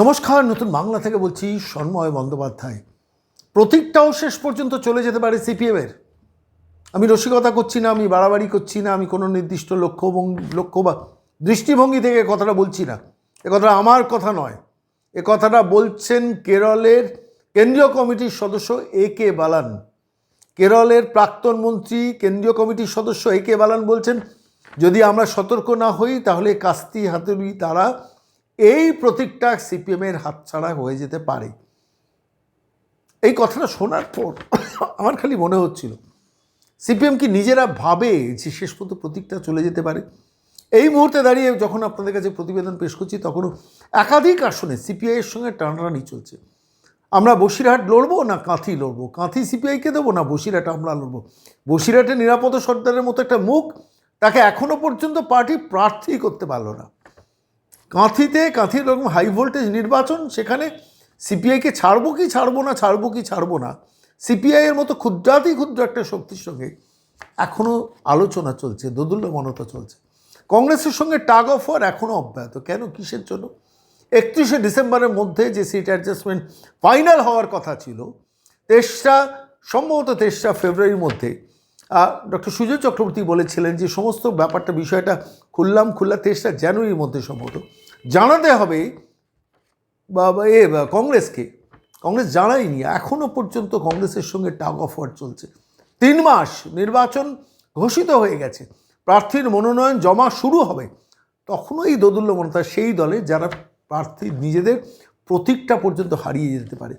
নমস্কার, নতুন বাংলা থেকে বলছি সন্ময় বন্দ্যোপাধ্যায়। প্রতীকটাও শেষ পর্যন্ত চলে যেতে পারে সিপিএমের আমি রসিকতা করছি না, আমি বাড়াবাড়ি করছি না, আমি কোনো নির্দিষ্ট লক্ষ্য লক্ষ্য বা দৃষ্টিভঙ্গি থেকে কথাটা বলছি না। এ কথাটা আমার কথা নয়। এ কথাটা বলছেন কেরলের কেন্দ্রীয় কমিটির সদস্য এ কে বালান। কেরলের প্রাক্তন মন্ত্রী, কেন্দ্রীয় কমিটির সদস্য এ কে বালান বলছেন, যদি আমরা সতর্ক না হই, তাহলে কাস্তি হাতুড়ি তারা এই প্রতীকটা সিপিএমের হাতছাড়া হয়ে যেতে পারে। এই কথাটা শোনার পর আমার খালি মনে হচ্ছিল, সিপিএম কি নিজেরা ভাবে যে শেষ পর্যন্ত প্রতীকটা চলে যেতে পারে? এই মুহূর্তে দাঁড়িয়ে যখন আপনাদের কাছে প্রতিবেদন পেশ করছি, তখনও একাধিক আসনে সিপিআইয়ের সঙ্গে টানাটানি চলছে। আমরা বসিরহাট লড়বো না কাঁথি লড়বো? কাঁথি সিপিআইকে দেবো না বসিরহাট আমরা লড়বো? বসিরহাটে নিরাপদ সর্দারের মতো একটা মুখ, তাকে এখনও পর্যন্ত পার্টি প্রার্থী করতে পারল না। কাঁথিতে, কাঁথির রকম হাই ভোল্টেজ নির্বাচন, সেখানে সিপিআইকে ছাড়বো কি ছাড়বো না, ছাড়বো কি ছাড়বো না? সিপিআইয়ের মতো ক্ষুদ্রাতি ক্ষুদ্র একটা শক্তির সঙ্গে এখনও আলোচনা চলছে দোদুল্যমনতা চলছে। কংগ্রেসের সঙ্গে টাগ অফ ওয়ার এখনও অব্যাহত। কেন? কিসের জন্য? একত্রিশে ডিসেম্বরের মধ্যে যে সিট অ্যাডজাস্টমেন্ট ফাইনাল হওয়ার কথা ছিল, তেসরা, সম্ভবত তেসরা ফেব্রুয়ারির মধ্যে ডক্টর সুজয় চক্রবর্তী বলেছিলেন যে সমস্ত ব্যাপারটা, বিষয়টা খুললাম, খুললা তেসরা জানুয়ারির মধ্যে সম্ভবত। জানাতে হবে বা এ কংগ্রেসকে। কংগ্রেস জানায়নি এখনও পর্যন্ত কংগ্রেসের সঙ্গে টাগ অফ ওয়ার চলছে। তিন মাস নির্বাচন ঘোষিত হয়ে গেছে, প্রার্থীর মনোনয়ন জমা শুরু হবে। তখনও এই দোদুল্যমনতা সেই দলে, যারা প্রার্থী নিজেদের প্রতীকটা পর্যন্ত হারিয়ে যেতে পারে।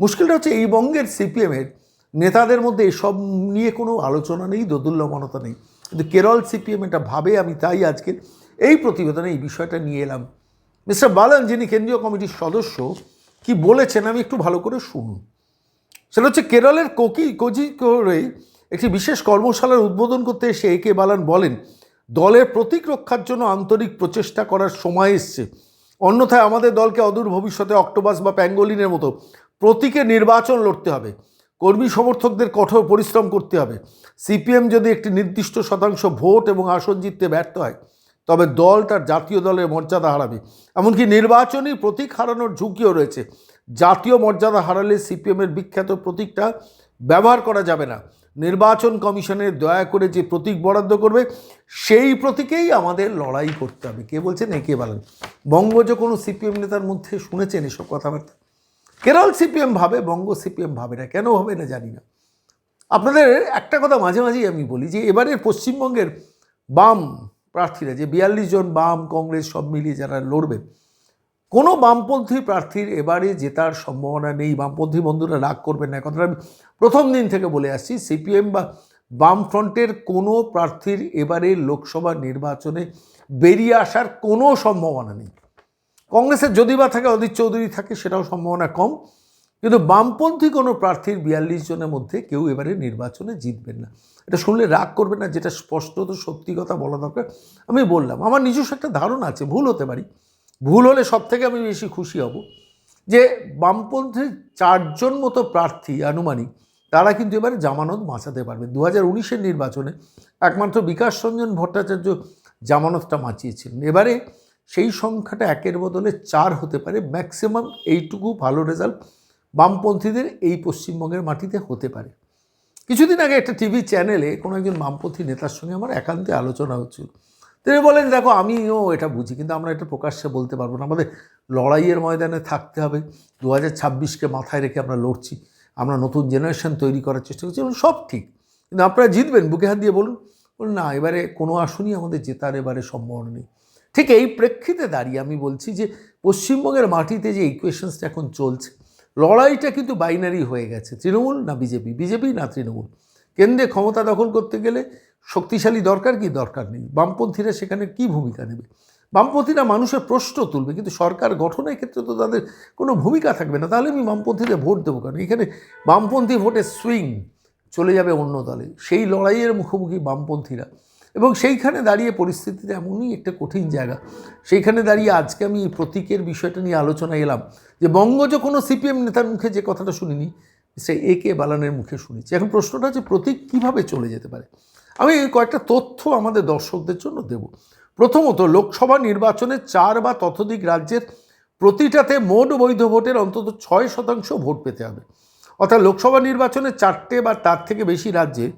মুশকিলটা হচ্ছে এই বঙ্গের সিপিএমের নেতাদের মধ্যে এসব নিয়ে কোনো আলোচনা নেই, দোদুল্যমনতা নেই। কিন্তু কেরল সিপিএম এটা ভাবে, আমি তাই আজকে এই প্রতিবেদনে এই বিষয়টা নিয়ে এলাম। মিস্টার বালান, যিনি কেন্দ্রীয় কমিটির সদস্য, কি বলেছেন আমি একটু ভালো করে শুনুন। সেটা হচ্ছে, কেরলের কোকি কোজি করে একটি বিশেষ কর্মশালার উদ্বোধন করতে এসে এ কে বালান বলেন, দলের প্রতীক রক্ষার জন্য আন্তরিক প্রচেষ্টা করার সময় এসছে। অন্যথায় আমাদের দলকে অদূর ভবিষ্যতে অক্টোবাস বা প্যাঙ্গোলিনের মতো প্রতীকে নির্বাচন লড়তে হবে। কর্মী সমর্থকদের কঠোর পরিশ্রম করতে হবে। সিপিএম যদি একটি নির্দিষ্ট শতাংশ ভোট এবং আসন জিততে ব্যর্থ হয়, তবে দল তার জাতীয় দলের মর্যাদা হারাবে। এমনকি নির্বাচনী প্রতীক হারানোর ঝুঁকিও রয়েছে। জাতীয় মর্যাদা হারালে সিপিএমের বিখ্যাত প্রতীকটা ব্যবহার করা যাবে না। নির্বাচন কমিশনের দয়া করে যে প্রতীক বরাদ্দ করবে, সেই প্রতীকেই আমাদের লড়াই করতে হবে। কে বলছেন? একে বলেন। বঙ্গজ কোনো সিপিএম নেতার মধ্যে শুনেছেন এসব কথাবার্তা? কেরল সিপিএম ভাবে, বঙ্গ সিপিএম ভাবে না, কেন হবে না জানি না। আপনাদের একটা কথা মাঝে মাঝেই আমি বলি যে, এবারের পশ্চিমবঙ্গের বাম প্রার্থীরা, যে বিয়াল্লিশ জন বাম কংগ্রেস সব মিলিয়ে যারা লড়বেন কোনো বামপন্থী প্রার্থীর এবারে জেতার সম্ভাবনা নেই। বামপন্থী বন্ধুরা রাগ করবেন না। কথাটা আমি প্রথম দিন থেকে বলে আসছি, সিপিএম বা বামফ্রন্টের কোনো প্রার্থীর এবারে লোকসভা নির্বাচনে বেরিয়ে আসার কোনো সম্ভাবনা নেই। কংগ্রেসের যদি বা থাকে অদিত চৌধুরী থাকে, সেটাও সম্ভাবনা কম। কিন্তু বামপন্থী কোনো প্রার্থীর বিয়াল্লিশ জনের মধ্যে কেউ এবারে নির্বাচনে জিতবেন না। এটা শুনলে রাগ করবে না, যেটা স্পষ্টত সত্যি কথা বলা দরকার। আমি বললাম, আমার নিজস্ব একটা ধারণা আছে, ভুল হতে পারি। ভুল হলে সব থেকে আমি বেশি খুশি হব যে বামপন্থী চারজন মতো প্রার্থী আনুমানিক, তারা কিন্তু এবারে জামানত বাঁচাতে পারবে। দু হাজার নির্বাচনে একমাত্র বিকাশ রঞ্জন ভট্টাচার্য জামানতটা বাঁচিয়েছিলেন। এবারে সেই সংখ্যাটা একের বদলে চার হতে পারে। ম্যাক্সিমাম এইটুকু ভালো রেজাল্ট বামপন্থীদের এই পশ্চিমবঙ্গের মাটিতে হতে পারে। কিছুদিন আগে একটা টিভি চ্যানেলে কোনো একজন বামপন্থী নেতার সঙ্গে আমার একান্তে আলোচনা হচ্ছিল। তিনি বলেন, দেখো, আমিও এটা বুঝি, কিন্তু আমরা এটা প্রকাশ্যে বলতে পারব না। আমাদের লড়াইয়ের ময়দানে থাকতে হবে। দু হাজার ছাব্বিশকে মাথায় রেখে আমরা লড়ছি। আমরা নতুন জেনারেশন তৈরি করার চেষ্টা করছি। সব ঠিক। কিন্তু আপনারা জিতবেন, বুকে হাত দিয়ে বলুন। বলুন, না, এবারে কোনো আসনই আমাদের জেতার এবারে সম্ভাবনা নেই। ঠিক এই প্রেক্ষিতে দাঁড়িয়ে আমি বলছি যে পশ্চিমবঙ্গের মাটিতে যে ইকুয়েশনসটা এখন চলছে, লড়াইটা কিন্তু বাইনারি হয়ে গেছে, তৃণমূল না বিজেপি? বিজেপি না তৃণমূল? কেন্দ্রে ক্ষমতা দখল করতে গেলে শক্তিশালী দরকার কি? দরকার নেই। বামপন্থীরা সেখানে কি ভূমিকা নেবে? বামপন্থীরা মানুষের প্রশ্ন তুলবে, কিন্তু সরকার গঠনের ক্ষেত্রে তো তাদের কোনো ভূমিকা থাকবে না। তাহলে আমি বামপন্থীদের ভোট দেবো কেন? এখানে বামপন্থী ভোটের সুইং চলে যাবে অন্য দলে। সেই লড়াইয়ের মুখোমুখি বামপন্থীরা। এবং সেইখানে দাঁড়িয়ে পরিস্থিতিতে এমনই একটা কঠিন জায়গা। সেইখানে দাঁড়িয়ে আজকে আমি এই প্রতীকের বিষয়টা নিয়ে আলোচনা এলাম যে বঙ্গজ কোনো সিপিএম নেতার মুখে যে কথাটা শুনিনি, সে এ কে বালানের মুখে শুনেছি। এখন প্রশ্নটা হচ্ছে, প্রতীক কীভাবে চলে যেতে পারে? আমি কয়েকটা তথ্য আমাদের দর্শকদের জন্য দেব। প্রথমত, লোকসভা নির্বাচনে চার বা ততোধিক রাজ্যের প্রতিটাতে মোট বৈধ ভোটের অন্তত ছয় শতাংশ ভোট পেতে হবে। অর্থাৎ লোকসভা নির্বাচনে চারটে বা তার থেকে বেশি রাজ্যে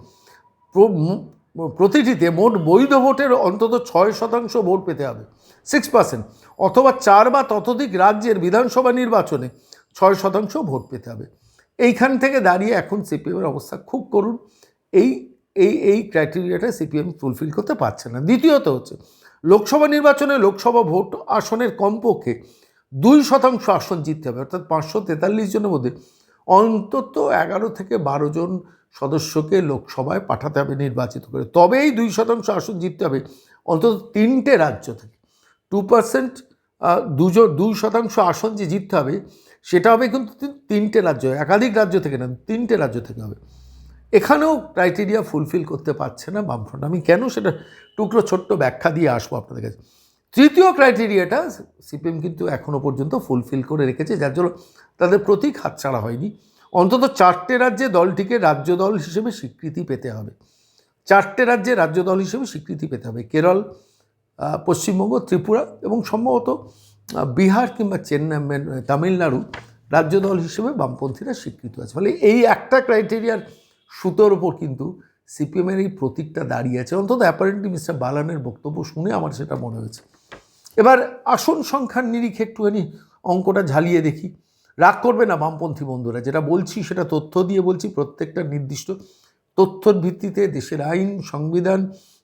প্রতিটিতে মোট বৈধ ভোটের অন্তত ছয় শতাংশ ভোট পেতে হবে। সিক্স পার্সেন্ট অথবা চার বা ততোধিক রাজ্যের বিধানসভা নির্বাচনে ছয় শতাংশ ভোট পেতে হবে। এইখান থেকে দাঁড়িয়ে এখন সিপিএমের অবস্থা খুব করুন এই এই এই ক্রাইটেরিয়াটা সিপিএম ফুলফিল করতে পারছে না। দ্বিতীয়ত হচ্ছে, লোকসভা নির্বাচনে লোকসভা ভোট আসনের কমপক্ষে দুই শতাংশ আসন জিততে হবে। অর্থাৎ পাঁচশো তেতাল্লিশ জনের মধ্যে অন্তত এগারো থেকে বারো জন সদস্যকে লোকসভায় পাঠাতে হবে, নির্বাচিত করে। তবেই দুই শতাংশ আসন জিততে হবে। অন্তত তিনটে রাজ্য থেকে। টু পার্সেন্ট দুজন দুই শতাংশ আসন যে জিততে হবে, সেটা হবে কিন্তু তিনটে রাজ্য, একাধিক রাজ্য থেকে না, তিনটে রাজ্য থেকে হবে। এখানেও ক্রাইটেরিয়া ফুলফিল করতে পারছে না বামফ্রন্ট। আমি কেন সেটা টুকরো ছোট্ট ব্যাখ্যা দিয়ে আসব আপনাদের কাছে? তৃতীয় ক্রাইটেরিয়াটা সিপিএম কিন্তু এখনও পর্যন্ত ফুলফিল করে রেখেছে, যার জন্য তাদের প্রতীক হাতছাড়া হয়নি। অন্তত চারটে রাজ্যে দলটিকে রাজ্য দল হিসেবে স্বীকৃতি পেতে হবে। চারটে রাজ্যে রাজ্য দল হিসেবে স্বীকৃতি পেতে হবে। কেরল পশ্চিমবঙ্গ, ত্রিপুরা এবং সম্ভবত বিহার কিংবা চেন্নাই তামিলনাড়ু রাজ্য দল হিসেবে বামপন্থীরা স্বীকৃত আছে। ফলে এই একটা ক্রাইটেরিয়ার সুতোর ওপর কিন্তু সিপিএমের এই প্রতীকটা দাঁড়িয়ে আছে। অন্তত অ্যাপারেন্টলি মিস্টার বালানের বক্তব্য শুনে আমার সেটা মনে হয়েছে। এবার আসন সংখ্যার নিরিখে একটুখানি অঙ্কটা ঝালিয়ে দেখি। রাগ করবে না বামপন্থী বন্ধুরা। যেটা বলছি সেটা তথ্য দিয়ে বলছি, প্রত্যেকটা নির্দিষ্ট তথ্যর ভিত্তিতে দেশের আইন, সংবিধান,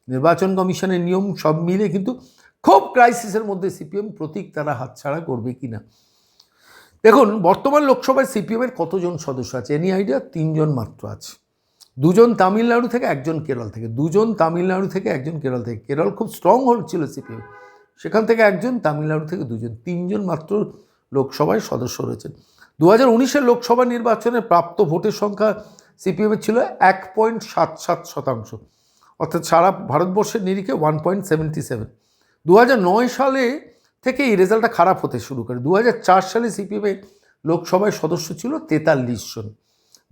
নির্বাচন কমিশনের নিয়ম সব মিলে কিন্তু খুব ক্রাইসিসের মধ্যে সিপিএম প্রতীক তারা হাতছাড়া করবে কি না দেখুন, বর্তমান লোকসভায় সিপিএমের কতজন সদস্য আছে? এনি আইডিয়া তিনজন মাত্র আছে। দুজন তামিলনাড়ু থেকে, একজন কেরল থেকে। দুজন তামিলনাড়ু থেকে, একজন কেরল থেকে। কেরল খুব স্ট্রং হোল্ড ছিল সিপিএম। সেখান থেকে একজন তামিলনাড়ু থেকে দুজন। তিনজন মাত্র লোকসভায় সদস্য রয়েছেন দু হাজার উনিশের লোকসভা নির্বাচনে প্রাপ্ত ভোটের সংখ্যা সিপিএমের ছিল এক পয়েন্ট সাত সাত শতাংশ। অর্থাৎ সারা ভারতবর্ষের নিরিখে ওয়ান পয়েন্ট সেভেন্টি সেভেন। দু হাজার নয় সালে থেকে এই রেজাল্টটা খারাপ হতে শুরু করে। দু হাজার চার সালে সিপিএমের লোকসভায় সদস্য ছিল তেতাল্লিশ জন।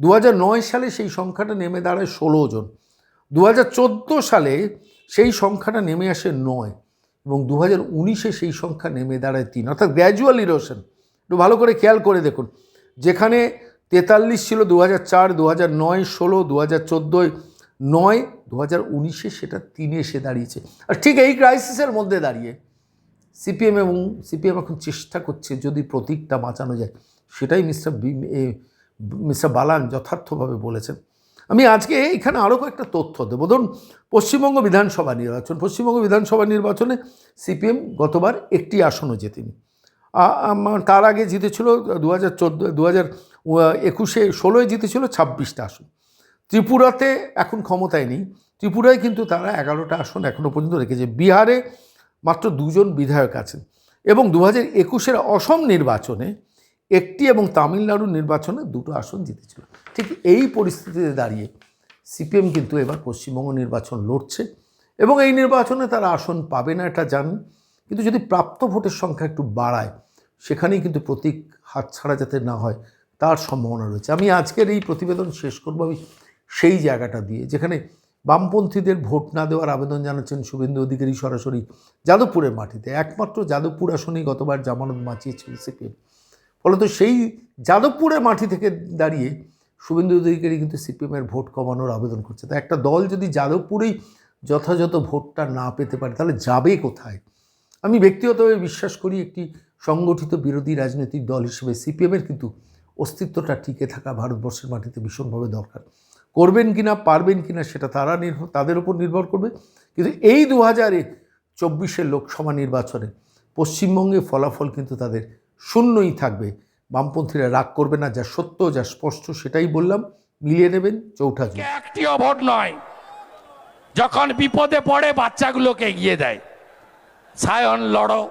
দু হাজার নয় সালে সেই সংখ্যাটা নেমে দাঁড়ায় ষোলো জন। দু হাজার চোদ্দ সালে সেই সংখ্যাটা নেমে আসে নয় এবং দু হাজার উনিশে সেই সংখ্যা নেমে দাঁড়ায় তিন। অর্থাৎ গ্র্যাজুয়াল ইরোশন একটু ভালো করে খেয়াল করে দেখুন। যেখানে তেতাল্লিশ ছিল দু হাজার চার দু হাজার নয় ষোলো দু হাজার চোদ্দোয় নয় দু হাজার উনিশে সেটা তিনে এসে দাঁড়িয়েছে। আর ঠিক এই ক্রাইসিসের মধ্যে দাঁড়িয়ে সিপিএম এবং সিপিএম এখন চেষ্টা করছে যদি প্রতীকটা বাঁচানো যায়। সেটাই মিস্টার মিস্টার বালান যথার্থভাবে বলেছেন। আমি আজকে এখানে আরও কয়েকটা তথ্য দেবো। ধরুন, পশ্চিমবঙ্গ বিধানসভা নির্বাচন। পশ্চিমবঙ্গ বিধানসভা নির্বাচনে সিপিএম গতবার একটি আসনও জেতেনি। তার আগে জিতেছিল দু হাজার চোদ্দ দু হাজার একুশে, ষোলোয় জিতেছিল ছাব্বিশটা আসন। ত্রিপুরাতে এখন ক্ষমতায় নেই। ত্রিপুরায় কিন্তু তারা এগারোটা আসন এখনও পর্যন্ত রেখেছে। বিহারে মাত্র দুজন বিধায়ক আছেন এবং দু হাজার একুশের অসম নির্বাচনে একটি এবং তামিলনাড়ুর নির্বাচনে দুটো আসন জিতেছিল। ঠিক এই পরিস্থিতিতে দাঁড়িয়ে সিপিএম কিন্তু এবার পশ্চিমবঙ্গ নির্বাচন লড়ছে এবং এই নির্বাচনে তারা আসন পাবে না এটা জানেন। কিন্তু যদি প্রাপ্ত ভোটের সংখ্যা একটু বাড়ায়, সেখানেই কিন্তু প্রতীক হাতছাড়া যাতে না হয়, তার সম্ভাবনা রয়েছে। আমি আজকের এই প্রতিবেদন শেষ করব, আমি সেই জায়গাটা দিয়ে, যেখানে বামপন্থীদের ভোট না দেওয়ার আবেদন জানাচ্ছেন শুভেন্দু অধিকারী সরাসরি যাদবপুরের মাটিতে। একমাত্র যাদবপুর আসনেই গতবার জামানত বাঁচিয়েছিল সিপিএম ফলত সেই যাদবপুরের মাটি থেকে দাঁড়িয়ে শুভেন্দু অধিকারী কিন্তু সিপিএমের ভোট কমানোর আবেদন করছে। তা একটা দল যদি যাদবপুরেই যথাযথ ভোটটা না পেতে পারে, তাহলে যাবে কোথায়? আমি ব্যক্তিগতভাবে বিশ্বাস করি একটি সংগঠিত বিরোধী রাজনৈতিক দল হিসেবে সিপিএমের কিন্তু অস্তিত্বটা টিকে থাকা ভারতবর্ষের মাটিতে ভীষণভাবে দরকার। করবেন কিনা, পারবেন কিনা সেটা তারা নির্ভর, তাদের উপর নির্ভর করবে। কিন্তু এই দু হাজারে চব্বিশের লোকসভা নির্বাচনে পশ্চিমবঙ্গে ফলাফল কিন্তু তাদের শূন্যই থাকবে। বামপন্থীরা রাগ করবে না, যা সত্য, যা স্পষ্ট সেটাই বললাম। মিলিয়ে নেবেন চৌঠা একটিও ভোট নয়, যখন বিপদে পড়ে বাচ্চাগুলোকে এগিয়ে দেয়। সায়ন লড়ো,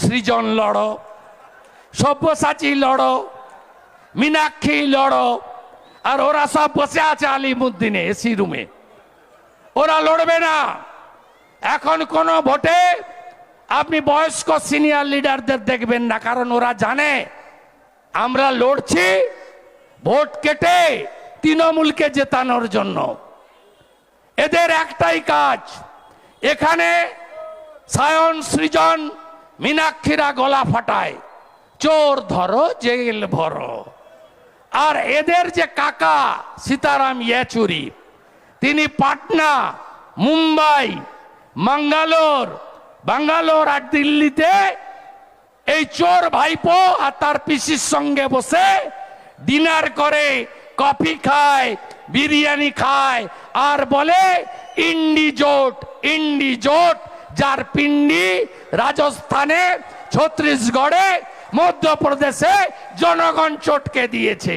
সৃজন লড়ো, সব্যসাচী লড়ো, মীনাক্ষী লড়ো, আর ওরা সব বসে আছে আলিমুদ্দিনে এসি রুমে। ওরা লড়বে না। এখন কোন ভোটে আপনি বয়স্ক সিনিয়র লিডারদের দেখবেন না, কারণ ওরা জানে আমরা লড়ছি, ভোট কেটে তৃণমূলকে জেতানোর জন্য। এদের একটাই কাজ, এখানে সায়ন সৃজন মীনাক্ষীরা গলা ফাটায়, চোর ধরো, জেল ভরো। আর এদের যে কাকা সীতারাম ইয়েচুরি, তিনি পাটনা, মুম্বাই, মাঙ্গালোর, বাঙ্গালোর আর দিল্লিতে এই চোর ভাইপো আর তার পিসির সঙ্গে বসে ডিনার করে, কফি খায়, বিরিয়ানি খায়, আর বলে, ইন্ডি জোট ইন্ডি জোট যার পিন্ডি রাজস্থানে ছত্রিশগড়ে মধ্যপ্রদেশে জনগণ চটকে দিয়েছে।